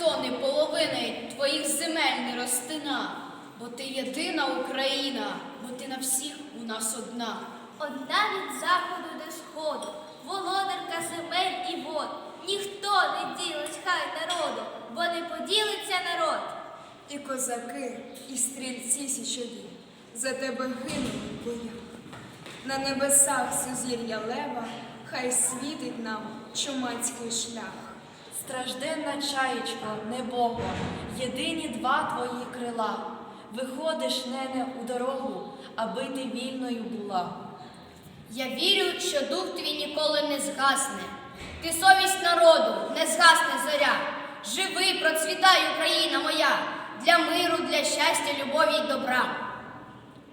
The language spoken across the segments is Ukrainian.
ніхто не половинить твоїх земель не розтина, бо ти єдина Україна, бо ти на всіх у нас одна. Одна від заходу до сходу, володарка земель і вод. Ніхто не ділить хай народу, бо не поділиться народ. І козаки, і стрільці січові за тебе гинуть в боях. На небесах сузір'я лева, хай світить нам чумацький шлях. Стражденна чаєчко, небого, єдині два твої крила. Виходиш, нене, у дорогу, аби ти вільною була. Я вірю, що дух твій ніколи не згасне. Ти совість народу, не згасне зоря. Живи, процвітай, Україна моя, для миру, для щастя, любові й добра.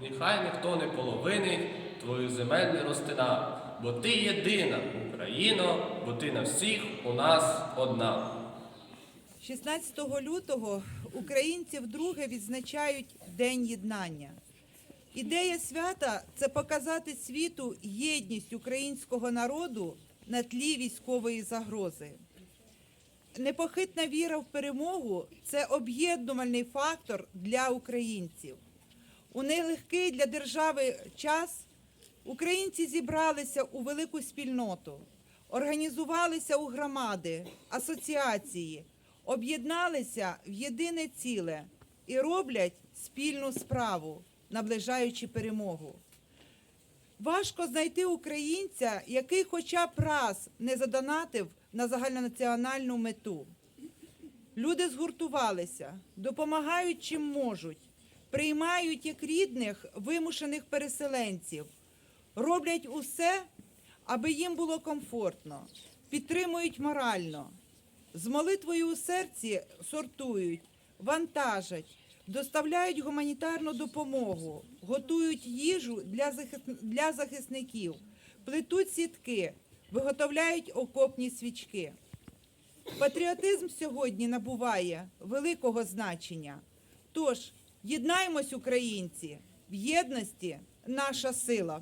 Нехай ніхто не половинить твою земель не розтина, бо ти єдина, Україно, бо ти на всіх у нас одна. 16 лютого українці вдруге відзначають День єднання. Ідея свята це показати світу єдність українського народу на тлі військової загрози. Непохитна віра в перемогу це об'єднувальний фактор для українців. У нелегкий для держави час українці зібралися у велику спільноту, організувалися у громади, асоціації, об'єдналися в єдине ціле і роблять спільну справу, наближаючи перемогу. Важко знайти українця, який хоча б раз не задонатив на загальнонаціональну мету. Люди згуртувалися, допомагають чим можуть, приймають як рідних вимушених переселенців, роблять усе, аби їм було комфортно, підтримують морально, з молитвою у серці сортують, вантажать, доставляють гуманітарну допомогу, готують їжу для захисників, плетуть сітки, виготовляють окопні свічки. Патріотизм сьогодні набуває великого значення. Тож єднаймось, українці, в єдності наша сила.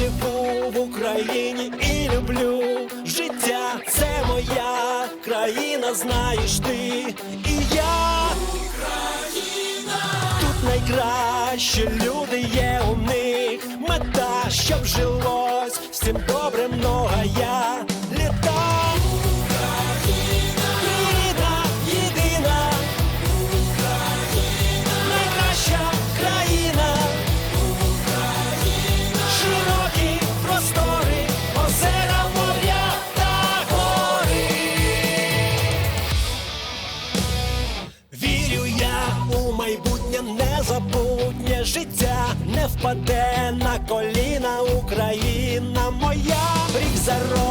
живу в Україні і люблю життя. Це моя країна, знаєш ти і я. Україна! Тут найкраще люди є у них. Мета, щоб жилось всім добре много літа. Впаде на коліна Україна моя. Рік за роком.